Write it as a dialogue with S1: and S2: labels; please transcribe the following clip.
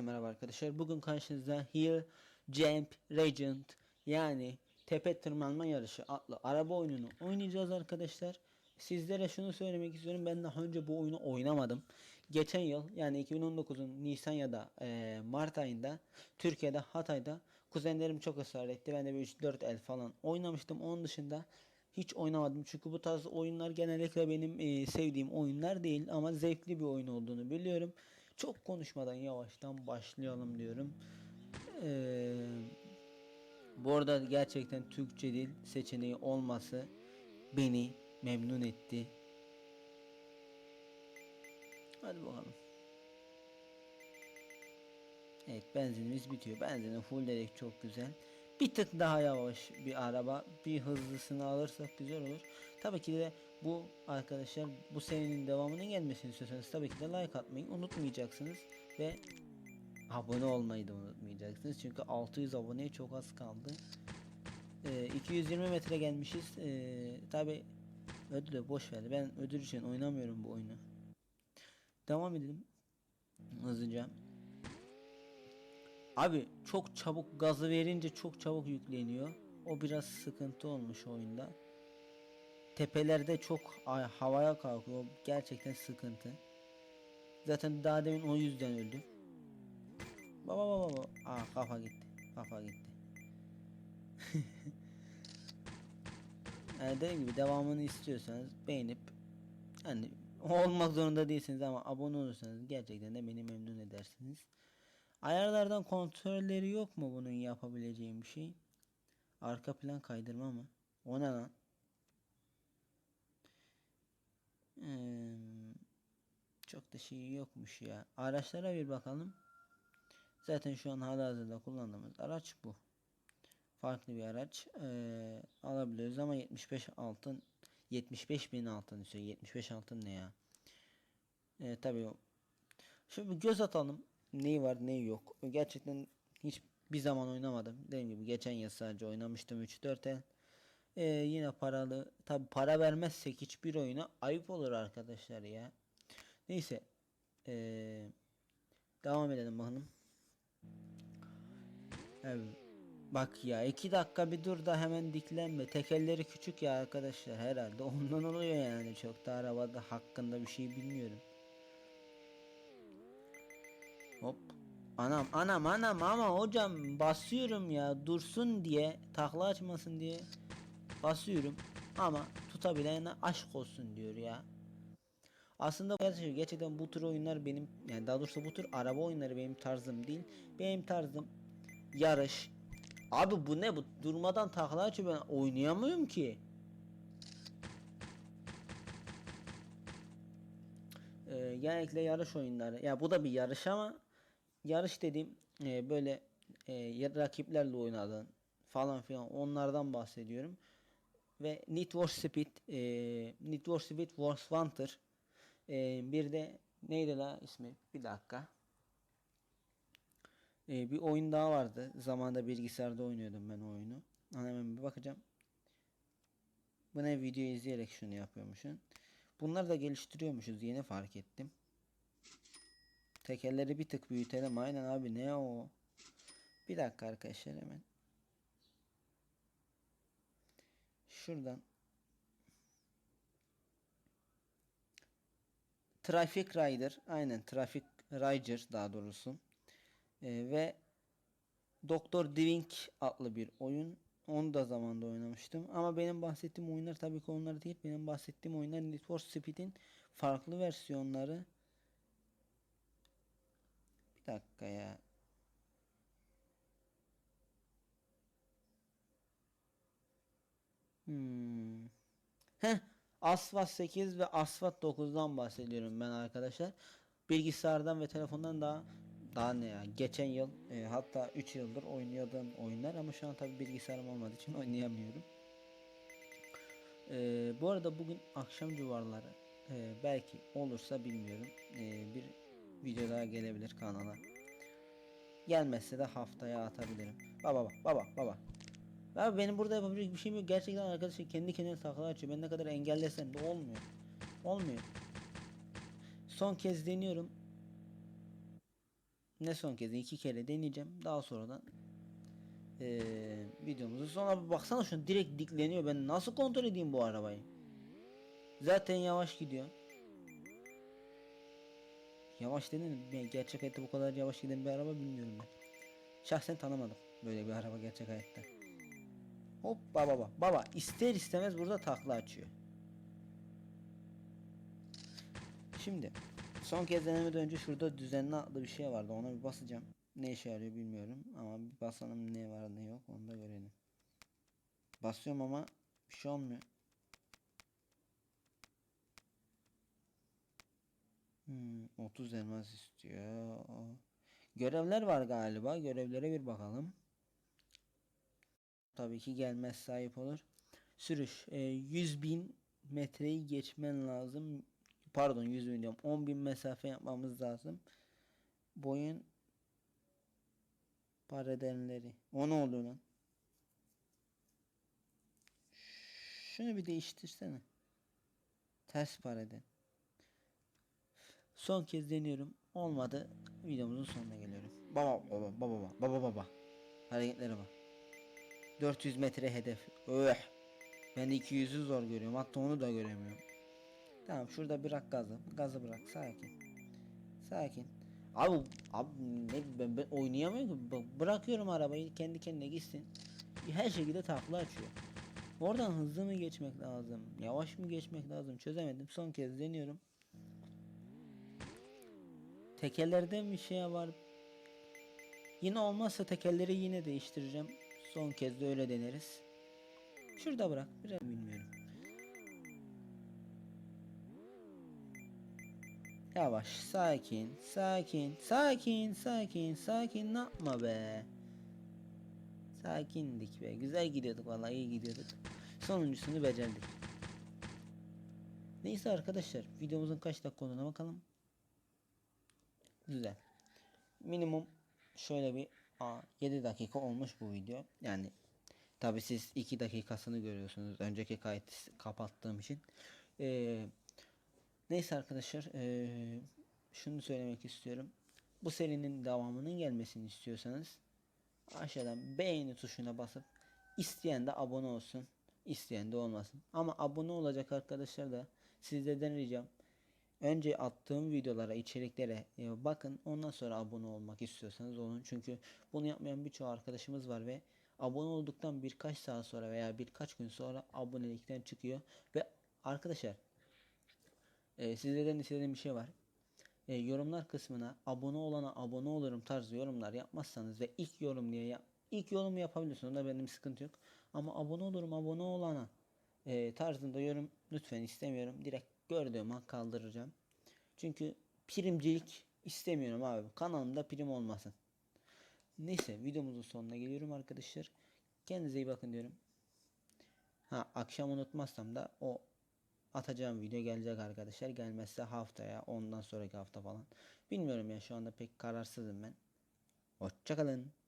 S1: Herkese merhaba arkadaşlar. Bugün karşınızda Hill Jump Regent yani tepe tırmanma yarışı adlı araba oyununu oynayacağız arkadaşlar. Sizlere şunu söylemek istiyorum. Ben daha önce bu oyunu oynamadım. Geçen yıl yani 2019'un Nisan ya da eee, Mart ayında Türkiye'de Hatay'da kuzenlerim çok ısrar etti. Ben de bir 3-4 el falan oynamıştım. Onun dışında hiç oynamadım. Çünkü bu tarz oyunlar genellikle benim eee, sevdiğim oyunlar değil ama zevkli bir oyun olduğunu biliyorum. Çok konuşmadan yavaştan başlayalım diyorum. Eee bu arada gerçekten Türkçe dil seçeneği olması beni memnun etti. Hadi bakalım. Evet benzinimiz bitiyor. Benzini fullledik çok güzel. Bir tık daha yavaş bir araba. Bir hızlısını alırsak güzel olur. Tabii ki de bu arkadaşlar bu serinin devamının gelmesini istiyorsanız tabii ki de like atmayı unutmayacaksınız. Ve abone olmayı da unutmayacaksınız. Çünkü 600 aboneye çok az kaldı. Ee, 220 metre gelmişiz. Ee, tabi ödülü boş ver. Ben ödül için oynamıyorum bu oyunu. Devam edelim. Hızlıca. Abi çok çabuk gazı verince çok çabuk yükleniyor. O biraz sıkıntı olmuş oyunda. Tepelerde çok ay- havaya kalkıyor. Gerçekten sıkıntı. Zaten daha demin o yüzden öldüm. Baba baba baba. Aa kafa gitti. Kafa gitti. yani dediğim gibi devamını istiyorsanız beğenip hani olmak zorunda değilsiniz ama abone olursanız gerçekten de beni memnun edersiniz. Ayarlardan kontrolleri yok mu bunun yapabileceğim bir şey? Arka plan kaydırma mı? O ne lan? Çok da şey yokmuş ya. Araçlara bir bakalım. Zaten şu an halihazırda kullandığımız araç bu. Farklı bir araç ee, alabiliyoruz ama 75 altın 75 bin altın istiyor. 75 altın ne ya? Ee, tabii. Şöyle bir göz atalım. Neyi var neyi yok. Gerçekten hiç bir zaman oynamadım. Dediğim gibi geçen yıl sadece oynamıştım 3-4 el. Ee, yine paralı. Tabi para vermezsek hiçbir oyuna ayıp olur arkadaşlar ya. Neyse. Ee, devam edelim bakalım. Evet. Bak ya iki dakika bir dur da hemen diklenme. Tekerleri küçük ya arkadaşlar herhalde. Ondan oluyor yani. Çok da arabada hakkında bir şey bilmiyorum. Hop. Anam anam anam ama hocam basıyorum ya dursun diye takla açmasın diye basıyorum ama tutabilene aşk olsun diyor ya. Aslında gerçekten, bu tür oyunlar benim yani daha doğrusu bu tür araba oyunları benim tarzım değil. Benim tarzım yarış. Abi bu ne bu durmadan takla açıyor ben oynayamıyorum ki. Ee, genellikle yarış oyunları. Ya bu da bir yarış ama yarış dediğim e, böyle e, rakiplerle oynadığın falan filan onlardan bahsediyorum. Ve Need for Speed, e, Need for Speed Most Wanted, e, bir de neydi la ismi? Bir dakika. E, bir oyun daha vardı. Zamanında bilgisayarda oynuyordum ben oyunu. Hemen bir bakacağım. Bu ne video izleyerek şunu yapıyormuşsun. Bunları da geliştiriyormuşuz yeni fark ettim. Tekerleri bir tık büyütelim. Aynen abi ne o? Bir dakika arkadaşlar hemen. Şuradan. Traffic Rider. Aynen Traffic Rider daha doğrusu. Ee, ve Doktor Divink adlı bir oyun. Onu da zamanda oynamıştım. Ama benim bahsettiğim oyunlar tabii ki onlar değil. Benim bahsettiğim oyunlar Need for Speed'in farklı versiyonları. Bir dakika ya. Hmm. Heh, Asfalt 8 ve Asfalt 9'dan bahsediyorum ben arkadaşlar. Bilgisayardan ve telefondan daha daha ne ya geçen yıl e, hatta 3 yıldır oynadığım oyunlar ama şu an tabi bilgisayarım olmadığı için oynayamıyorum. E, bu arada bugün akşam civarları e, belki olursa bilmiyorum e, bir video daha gelebilir kanala. Gelmezse de haftaya atabilirim. Baba baba baba baba. Abi benim burada yapabilecek bir şeyim yok. Gerçekten arkadaşlar kendi kendine takla açıyor. Ben ne kadar engellesem de olmuyor. Olmuyor. Son kez deniyorum. ne son kez iki kere deneyeceğim. Daha sonradan eee videomuzu sonra bir baksana şunu direkt dikleniyor. Ben nasıl kontrol edeyim bu arabayı? Zaten yavaş gidiyor. Yavaş dedin ben gerçek hayatta bu kadar yavaş giden bir araba bilmiyorum ben. Şahsen tanımadım böyle bir araba gerçek hayatta. Hop baba baba baba ister istemez burada takla açıyor. Şimdi son kez denemeden önce şurada düzenli adlı bir şey vardı ona bir basacağım. Ne işe yarıyor bilmiyorum ama bir basalım ne var ne yok onu da görelim. Basıyorum ama bir şey olmuyor. Hmm, 30 elmas istiyor. Görevler var galiba. Görevlere bir bakalım. Tabii ki gelmez sahip olur. Sürüş. E, 100 bin metreyi geçmen lazım. Pardon 100 bin diyorum. 10 bin mesafe yapmamız lazım. Boyun paradenleri. O ne oluyor lan? Şunu bir değiştirsene. Ters paraden. Son kez deniyorum. Olmadı. Videomuzun sonuna geliyorum. Baba baba baba baba baba baba. Hareketlere bak. 400 metre hedef. Öh. Ben 200'ü zor görüyorum. Hatta onu da göremiyorum. Tamam şurada bırak gazı. Gazı bırak. Sakin. Sakin. Abi abi ne ben, ben oynayamıyorum ki. Bırakıyorum arabayı kendi kendine gitsin. Her şekilde takla açıyor. Oradan hızlı mı geçmek lazım? Yavaş mı geçmek lazım? Çözemedim. Son kez deniyorum. Tekerlerde bir şey var. Yine olmazsa tekerleri yine değiştireceğim. Son kez de öyle deneriz. Şurada bırak. Biraz bilmiyorum. Yavaş, sakin, sakin, sakin, sakin, sakin. Ne yapma be. Sakindik be. Güzel gidiyorduk vallahi iyi gidiyorduk. Sonuncusunu becerdik. Neyse arkadaşlar videomuzun kaç dakika olduğuna bakalım. Güzel. Minimum şöyle bir aa, 7 dakika olmuş bu video. Yani tabi siz 2 dakikasını görüyorsunuz. Önceki kayıt kapattığım için. Ee, neyse arkadaşlar. ee, şunu söylemek istiyorum. Bu serinin devamının gelmesini istiyorsanız aşağıdan beğeni tuşuna basıp isteyen de abone olsun. isteyen de olmasın. Ama abone olacak arkadaşlar da sizlerden ricam önce attığım videolara, içeriklere e, bakın. Ondan sonra abone olmak istiyorsanız olun. Çünkü bunu yapmayan birçok arkadaşımız var ve abone olduktan birkaç saat sonra veya birkaç gün sonra abonelikten çıkıyor. Ve arkadaşlar e, sizlerden istediğim bir şey var. E, yorumlar kısmına abone olana abone olurum tarzı yorumlar yapmazsanız ve ilk yorum diye yap ilk yorumu yapabilirsiniz. Onda benim sıkıntı yok. Ama abone olurum abone olana e, tarzında yorum lütfen istemiyorum. Direkt Gördüğüm an kaldıracağım. Çünkü primcilik istemiyorum abi. Kanalımda prim olmasın. Neyse videomuzun sonuna geliyorum arkadaşlar. Kendinize iyi bakın diyorum. Ha akşam unutmazsam da o atacağım video gelecek arkadaşlar. Gelmezse haftaya ondan sonraki hafta falan. Bilmiyorum ya şu anda pek kararsızım ben. Hoşçakalın.